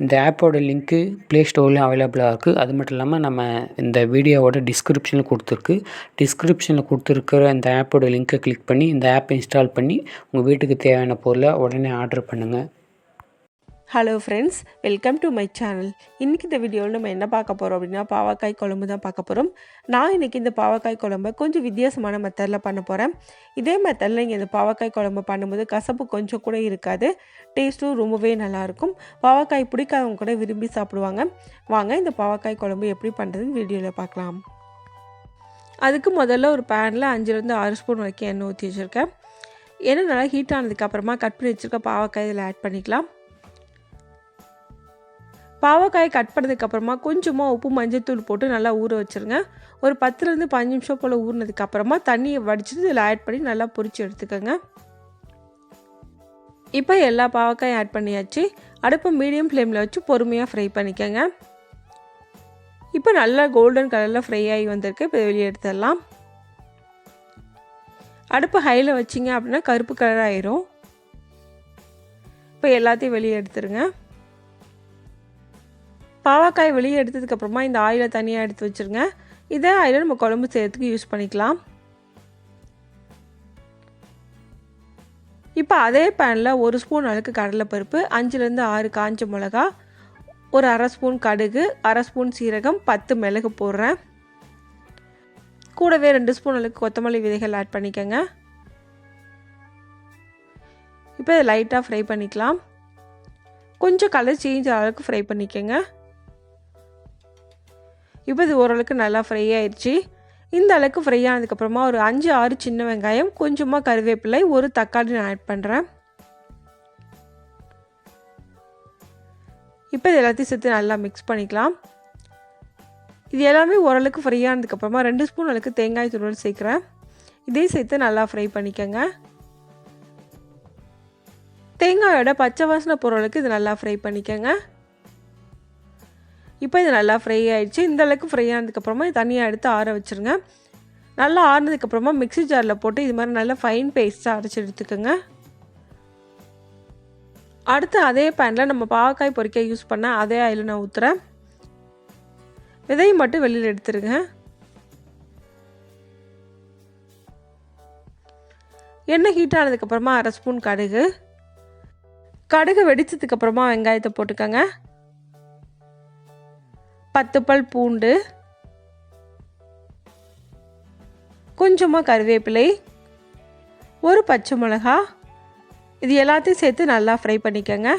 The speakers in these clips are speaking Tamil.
இந்த ஆப்போட லிங்க்கு ப்ளே ஸ்டோர்லேயும் அவைலபிளாக இருக்குது அது மட்டும் இல்லாமல் நம்ம இந்த வீடியோவோட டிஸ்கிரிப்ஷனில் கொடுத்துருக்கு. டிஸ்கிரிப்ஷனில் கொடுத்துருக்கிற இந்த ஆப்போட லிங்க்கை கிளிக் பண்ணி இந்த ஆப்பை இன்ஸ்டால் பண்ணி உங்கள் வீட்டுக்கு தேவையான பொருளை உடனே ஆர்டர் பண்ணுங்கள் hello friends welcome to my channel இன்றைக்கி இந்த வீடியோவில் நம்ம என்ன பார்க்க போகிறோம் அப்படின்னா பாவக்காய் குழம்பு தான் பார்க்க போகிறோம் நான் இன்றைக்கி இந்த பாவக்காய் குழம்பை கொஞ்சம் வித்தியாசமான மெத்தடில் பண்ண போகிறேன் இதே மெத்தடில் நீங்கள் இந்த பாவக்காய் குழம்பு பண்ணும்போது கசப்பு கொஞ்சம் கூட இருக்காது. டேஸ்ட்டும் ரொம்பவே நல்லாயிருக்கும் பாவக்காய் பிடிக்காதவங்க கூட விரும்பி சாப்பிடுவாங்க. வாங்க இந்த பாவக்காய் குழம்பு எப்படி பண்ணுறதுன்னு வீடியோவில் பார்க்கலாம். அதுக்கு முதல்ல ஒரு பேனில் அஞ்சுலேருந்து ஆறு ஸ்பூன் வரைக்கும் எண்ணெய் ஊற்றி வச்சுருக்கேன். எண்ணெய் நல்லா ஹீட் ஆனதுக்கப்புறமா கட் பண்ணி வச்சுருக்க பாவக்காய் இதில் ஆட் பண்ணிக்கலாம். பாவக்காயை கட் பண்ணதுக்கப்புறமா கொஞ்சமாக உப்பு மஞ்சத்தூள் போட்டு நல்லா ஊற வச்சுருங்க. ஒரு பத்துலேருந்து பஞ்சு நிமிஷம் போல் ஊறினதுக்கப்புறமா தண்ணியை வடிச்சிட்டு இதில் ஆட் பண்ணி நல்லா பொறிச்சு எடுத்துக்கோங்க. இப்போ எல்லா பாவக்காயும் ஆட் பண்ணியாச்சு. அடுப்பை மீடியம் ஃப்ளேமில் வச்சு பொறுமையாக ஃப்ரை பண்ணிக்கோங்க. இப்போ நல்லா கோல்டன் கலரில் ஃப்ரை ஆகி வந்திருக்கு. இப்போ வெளியே எடுத்துடலாம். அடுப்பு ஹையில் வச்சிங்க அப்படின்னா கருப்பு கலர் ஆயிரும். இப்போ எல்லாத்தையும் வெளியே எடுத்துருங்க. பாவக்காய் வெளியே எடுத்ததுக்கப்புறமா இந்த ஆயிலை தனியாக எடுத்து வச்சுருங்க. இதே ஆயிலை நம்ம குழம்பு செய்கிறதுக்கு யூஸ் பண்ணிக்கலாம். இப்போ அதே பேனில் ஒரு ஸ்பூன் அளவுக்கு கடலைப்பருப்பு அஞ்சுலேருந்து ஆறு காஞ்ச மிளகா ஒரு அரை ஸ்பூன் கடுகு அரை ஸ்பூன் சீரகம் பத்து மிளகு போடுறேன். கூடவே ரெண்டு ஸ்பூன் அளவுக்கு கொத்தமல்லி விதைகள் ஆட் பண்ணிக்கோங்க. இப்போ இதை லைட்டாக ஃப்ரை பண்ணிக்கலாம். கொஞ்சம் கலர் சேஞ்ச் அளவுக்கு ஃப்ரை பண்ணிக்கோங்க. இப்போ இது ஓரளவுக்கு நல்லா ஃப்ரை ஆயிடுச்சு. இந்த அளவுக்கு ஃப்ரை ஆனதுக்கப்புறமா ஒரு அஞ்சு ஆறு சின்ன வெங்காயம் கொஞ்சமாக கருவேப்பிலை ஒரு தக்காளி நான் ஆட் பண்ணுறேன் இப்போ இது எல்லாத்தையும் சேர்த்து நல்லா மிக்ஸ் பண்ணிக்கலாம். இது எல்லாமே ஓரளவுக்கு ஃப்ரை ஆனதுக்கப்புறமா ரெண்டு ஸ்பூன் அளவுக்கு தேங்காய் துருவல் சேர்க்குறேன். இதையும் சேர்த்து நல்லா ஃப்ரை பண்ணிக்கோங்க. தேங்காயோட பச்சை வாசனை பொருளுக்கு இது நல்லா ஃப்ரை பண்ணிக்கோங்க. இப்போ இது நல்லா ஃப்ரை ஆகிடுச்சு இந்த அளவுக்கு ஃப்ரை ஆனதுக்கப்புறமா தனியாக எடுத்து ஆற வச்சுருங்க. நல்லா ஆறினதுக்கப்புறமா மிக்ஸி ஜாரில் போட்டு இது மாதிரி நல்லா ஃபைன் பேஸ்ட்டாக அரைச்சி எடுத்துக்கோங்க. அடுத்து அதே பேனில் நம்ம பாவக்காய் பொறிக்க யூஸ் பண்ண அதே ஆயில் நான் ஊற்றுறேன் விதையை மட்டும் வெளியில் எடுத்துருங்க. எண்ணெய் ஹீட் ஆனதுக்கப்புறமா அரை ஸ்பூன் கடுகு. கடுகு வெடித்ததுக்கப்புறமா வெங்காயத்தை போட்டுக்கோங்க. பத்து பல் பூண்டு கொஞ்சமாக கருவேப்பிலை ஒரு பச்சை மிளகா இது எல்லாத்தையும் சேர்த்து நல்லா ஃப்ரை பண்ணிக்கோங்க.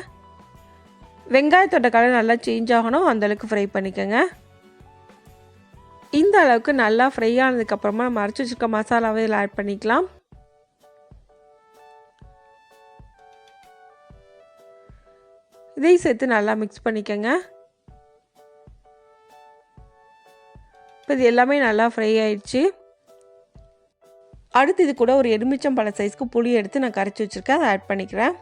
வெங்காயத்தோட கலர் நல்லா சேஞ்ச் ஆகணும் அந்தளவுக்கு ஃப்ரை பண்ணிக்கோங்க. இந்த அளவுக்கு நல்லா ஃப்ரை ஆனதுக்கப்புறமா நம்ம அரைச்சி வச்சுருக்க மசாலாவை இதில் ஆட் பண்ணிக்கலாம். இதையும் சேர்த்து நல்லா மிக்ஸ் பண்ணிக்கோங்க. இப்போ இது எல்லாமே நல்லா ஃப்ரை ஆயிடுச்சு. அடுத்து இது கூட ஒரு எலுமிச்சம் பழ சைஸ்க்கு புளி எடுத்து நான் கரைச்சி வச்சுருக்கேன். அதை ஆட் பண்ணிக்கிறேன்.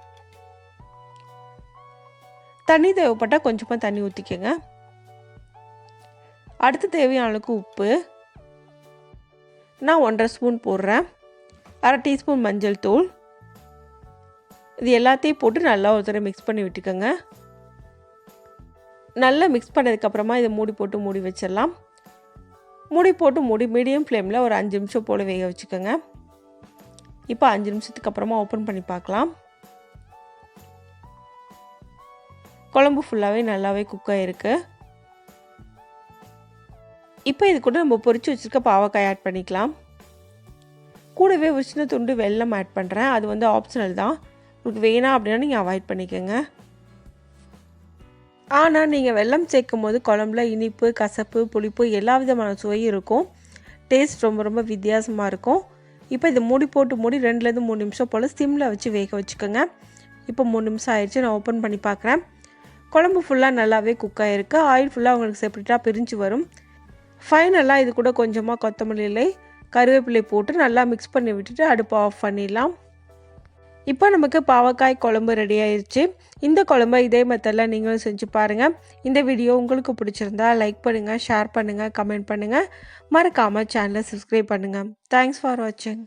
தண்ணி தேவைப்பட்டால் கொஞ்சமாக தண்ணி ஊற்றிக்கோங்க அடுத்து தேவையான அளவுக்கு உப்பு. நான் ஒன்றரை ஸ்பூன் போடுறேன். அரை டீஸ்பூன் மஞ்சள் தூள். இது எல்லாத்தையும் போட்டு நல்லா ஒரு தடவை மிக்ஸ் பண்ணி விட்டுக்கோங்க. நல்லா மிக்ஸ் பண்ணதுக்கப்புறமா இதை மூடி போட்டு மூடி வச்சிடலாம். முடி போட்டு முடி மீடியம் ஃப்ளேமில் ஒரு அஞ்சு நிமிஷம் போல் வேக வச்சுக்கோங்க. இப்போ அஞ்சு நிமிஷத்துக்கு அப்புறமா ஓப்பன் பண்ணி பார்க்கலாம். குழம்பு ஃபுல்லாகவே நல்லாவே குக் ஆகிருக்கு இப்போ இது கூட நம்ம பொறிச்சு வச்சுருக்க பாவக்காய் ஆட் பண்ணிக்கலாம். கூடவே ஒரு சின்ன துண்டு வெல்லம் ஆட் பண்ணுறேன் அது வந்து ஆப்ஷனல் தான். உங்களுக்கு வேணாம் அப்படின்னா நீங்கள் அவாய்ட் பண்ணிக்கோங்க. ஆனால் நீங்கள் வெள்ளம் சேர்க்கும் போது குழம்புல இனிப்பு கசப்பு புளிப்பு எல்லா விதமான சுவையும் இருக்கும். டேஸ்ட் ரொம்ப ரொம்ப வித்தியாசமாக இருக்கும். இப்போ இதை மூடி போட்டு மூடி ரெண்டுலேருந்து மூணு நிமிஷம் போல் சிம்மில் வச்சு வேக வச்சுக்கோங்க. இப்போ மூணு நிமிஷம் ஆயிடுச்சு நான் ஓப்பன் பண்ணி பார்க்குறேன் குழம்பு ஃபுல்லாக நல்லாவே குக் ஆகிருக்கு ஆயில் ஃபுல்லாக உங்களுக்கு செப்பரேட்டாக பிரிஞ்சு வரும். ஃபைனலாக இது கூட கொஞ்சமாக கொத்தமல்லி இலை கருவேப்பிலை போட்டு நல்லா மிக்ஸ் பண்ணி விட்டுட்டு அடுப்பை ஆஃப் பண்ணிடலாம். இப்போ நமக்கு பாவக்காய் குழம்பு ரெடி ஆயிடுச்சு இந்த குழம்பை இதே மெத்தடில் நீங்களும் செஞ்சு பாருங்கள் இந்த வீடியோ உங்களுக்கு பிடிச்சிருந்தா லைக் பண்ணுங்கள் ஷேர் பண்ணுங்கள் கமெண்ட் பண்ணுங்கள் மறக்காமல் சேனலை சப்ஸ்கிரைப் பண்ணுங்கள் தேங்க்ஸ் ஃபார் வாட்சிங்